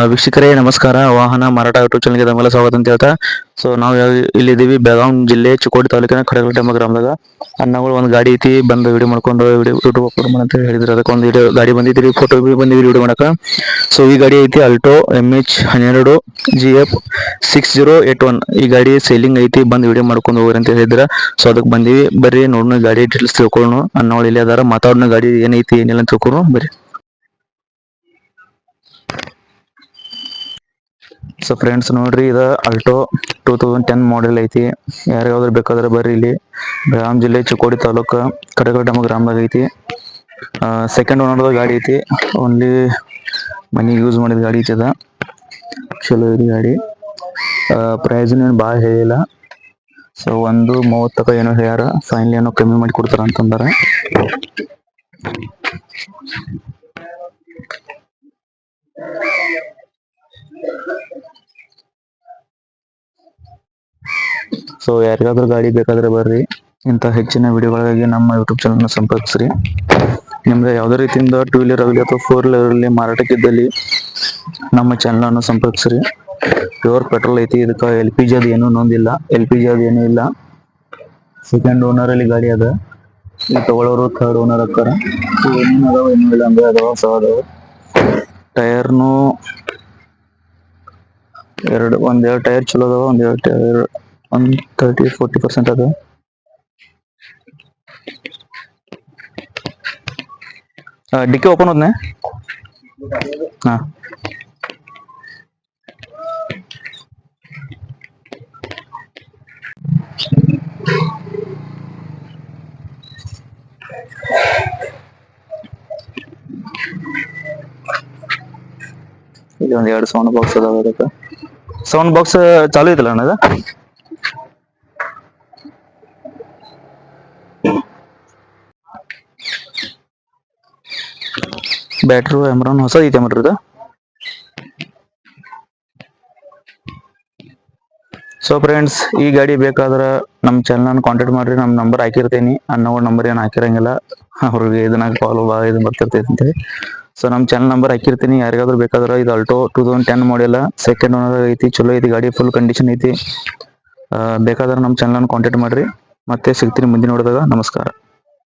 ವೀಕ್ಷಕರೇ, ನಮಸ್ಕಾರ. ವಾಹನ ಮಾರಾಟ ಯೂಟ್ಯೂಬ್ ಚಾನಲ್ಗೆ ತಮ್ಮೆಲ್ಲ ಸ್ವಾಗತ ಅಂತ ಹೇಳ್ತಾ. ಸೊ ನಾವು ಯಾವ- ಇಲ್ಲಿದ್ದೀವಿ? ಬೆಳಗಾಂ ಜಿಲ್ಲೆ ಚಿಕ್ಕೋಡಿ ತಾಲೂಕಿನ ಕಡಗಲ್ ಎಂಬ ಗ್ರಾಮದಾಗ. ಅಣ್ಣಗಳು ಒಂದು ಗಾಡಿ ಐತಿ. ಬಂದು ವಿಡಿಯೋ ಮಾಡ್ಕೊಂಡು ವಿಡಿಯೋ ಯೂಟ್ಯೂಬ್ ಅಪ್ಲೋಡ್ ಮಾಡಂತ ಹೇಳಿದ್ರು. ಅದಕ್ಕೆ ಒಂದು ವಿಡಿಯೋ ಗಾಡಿ ಬಂದಿದ್ರಿ ಫೋಟೋ ಬಂದಿದ್ದೀರಿ ವಿಡಿಯೋ ಮಾಡಕ್ಕೆ. ಸೊ ಈ ಗಾಡಿ ಐತಿ ಅಲ್ಟೋ ಎಂ ಎಚ್ ಹನ್ನೆರಡು G F six zero eight one ಈ ಗಾಡಿ ಸೇಲಿಂಗ್ ಐತಿ. ಬಂದು ವಿಡಿಯೋ ಮಾಡ್ಕೊಂಡು ಹೋಗ್ರಿ ಅಂತ ಹೇಳಿದ್ರ. ಸೊ ಅದಕ್ಕೆ ಬಂದಿವಿ. ಬರ್ರಿ, ನೋಡೋಣ ಗಾಡಿ ಡೀಟೇಲ್ಸ್ ತಿಳ್ಕೊಳ್ಳೋಣ. ಅಣ್ಣಗಳು ಇಲ್ಲಿ ಅದಾರ. ಮಾತಾಡೋಣ ಗಾಡಿ ಏನೈತಿ, ಏನಿಲ್ಲ ಅಂತ ತಿಳ್ಕೊಳ್ಳೋಣ. ಬರ್ರಿ. ಸೊ ಫ್ರೆಂಡ್ಸ್ ನೋಡ್ರಿ, ಇದು Alto two thousand ten model ಐತಿ. ಯಾರ್ಯಾವ್ದು ಬೇಕಾದ್ರೆ ಬರ್ರಿ ಇಲ್ಲಿ. ಬೆಳಗಾಂ ಜಿಲ್ಲೆ ಚಿಕ್ಕೋಡಿ ತಾಲೂಕು ಕಡಗಡ್ಡಮ್ಮ ಗ್ರಾಮದಾಗ ಐತಿ. ಸೆಕೆಂಡ್ ಓನರ್ದ ಗಾಡಿ ಐತಿ. ಓನ್ಲಿ ಮನಿ ಯೂಸ್ ಮಾಡಿದ ಗಾಡಿ ಐತಿ ಅದ. ಚಲೋ ಇದೆ ಗಾಡಿ. ಪ್ರೈಸ್ ಏನು ಭಾಳ ಹೇಳಿಲ್ಲ ಸೊ ಒಂದು ಮೂವತ್ತಕ ಏನೋ ಹೇಳ್ಯಾರ. ಫೈನಲ್ ಏನೋ ಕಮ್ಮಿ ಮಾಡಿ ಕೊಡ್ತಾರ ಅಂತಂದಾರ. ಸೊ ಯಾರಿಗಾದ್ರೂ ಗಾಡಿ ಬೇಕಾದ್ರೆ ಬರ್ರಿ. ಇಂತ ಹೆಚ್ಚಿನ ವಿಡಿಯೋಗಳಿಗಾಗಿ ನಮ್ಮ ಯೂಟ್ಯೂಬ್ ಚಾನಲ್ನ ಸಂಪರ್ಕಿಸ್ರಿ. ನಿಮ್ಗೆ ಯಾವುದೇ ರೀತಿಯಿಂದ ಟೂ ವೀಲರ್ ಆಗಲಿ ಅಥವಾ ಫೋರ್ ವೀಲರ್ ಆಗಲಿ ಮಾರಾಟಕ್ಕಿದ್ದಲ್ಲಿ ನಮ್ಮ ಚಾನಲ್ ಅನ್ನು ಸಂಪರ್ಕಿಸ್ರಿ. ಪ್ಯೂರ್ ಪೆಟ್ರೋಲ್ ಐತಿ, ಇದಕ್ಕೆ ಎಲ್ ಪಿ ಜಿ ಅದು ಏನು ನೊಂದಿಲ್ಲ ಎಲ್ ಪಿ ಜಿ ಅದು ಏನೂ ಇಲ್ಲ. ಸೆಕೆಂಡ್ ಓನರ್ ಅಲ್ಲಿ ಗಾಡಿ ಅದ. ಇಲ್ಲಿ ತಗೊಳ್ಳೋರು ಥರ್ಡ್ ಓನರ್ ಆಗ್ತಾರ. ಏನೇನು ಅದಾವ, ಏನೂ ಇಲ್ಲ ಅಂದ್ರೆ ಅದಾವ ಸೊ ಅದಾವ. ಟೈರ್ನು ಎರಡು ಒಂದೆರಡು ಟೈರ್ ಚಲೋ ಅದಾವ ಒಂದೆರಡು ಟೈರ್ ಒಂದ್ ತರ್ಟಿ ಫೋರ್ಟಿ ಪರ್ಸೆಂಟ್ ಅದ. ಡಿಕ್ಕಿ ಓಪನ್ ಹೋದ್ನೆ? ಹಾ. ಇಲ್ಲಿ ಒಂದ್ ಎರಡು ಸೌಂಡ್ ಬಾಕ್ಸ್ ಅದಾವ ಸೌಂಡ್ ಬಾಕ್ಸ್ ಚಾಲು ಐತಲ್ಲ ಅಣ್ಣ ಬ್ಯಾಟ್ರಿ ಎಮ್ರಾನ್ ಹೊಸ ಐತೆ ಅಮ್ರ ಇದು ಸೊ ಫ್ರೆಂಡ್ಸ್ ಈ ಗಾಡಿ ಬೇಕಾದ್ರೆ ನಮ್ಮ ಚಾನಲ್ ಕಾಂಟ್ಯಾಕ್ಟ್ ಮಾಡ್ರಿ, ನಮ್ಮ ನಂಬರ್ ಹಾಕಿರ್ತೀನಿ. ಅನ್ನೋ ನಂಬರ್ ಏನು ಹಾಕಿರಂಗಿಲ್ಲ. ಅವ್ರಿಗೆ ಇದನ್ನ ಕಾಲ್ ಇದು ಬರ್ತಿರ್ತೈತೆ ಸೊ ನಮ್ಮ ಚಾನಲ್ ನಂಬರ್ ಹಾಕಿರ್ತೀನಿ. ಯಾರಿಗಾದ್ರೂ ಬೇಕಾದ್ರೆ ಇದು Alto two thousand ten model second owner ಐತಿ, ಚಲೋ ಐತಿ ಗಾಡಿ ಫುಲ್ ಕಂಡೀಷನ್ ಐತಿ. ಬೇಕಾದ್ರೆ ನಮ್ಮ ಚಾನಲ್ ಕಾಂಟ್ಯಾಕ್ಟ್ ಮಾಡ್ರಿ. ಮತ್ತೆ ಸಿಗ್ತೀನಿ ಮುಂದಿನ ನೋಡಿದಾಗ. ನಮಸ್ಕಾರ.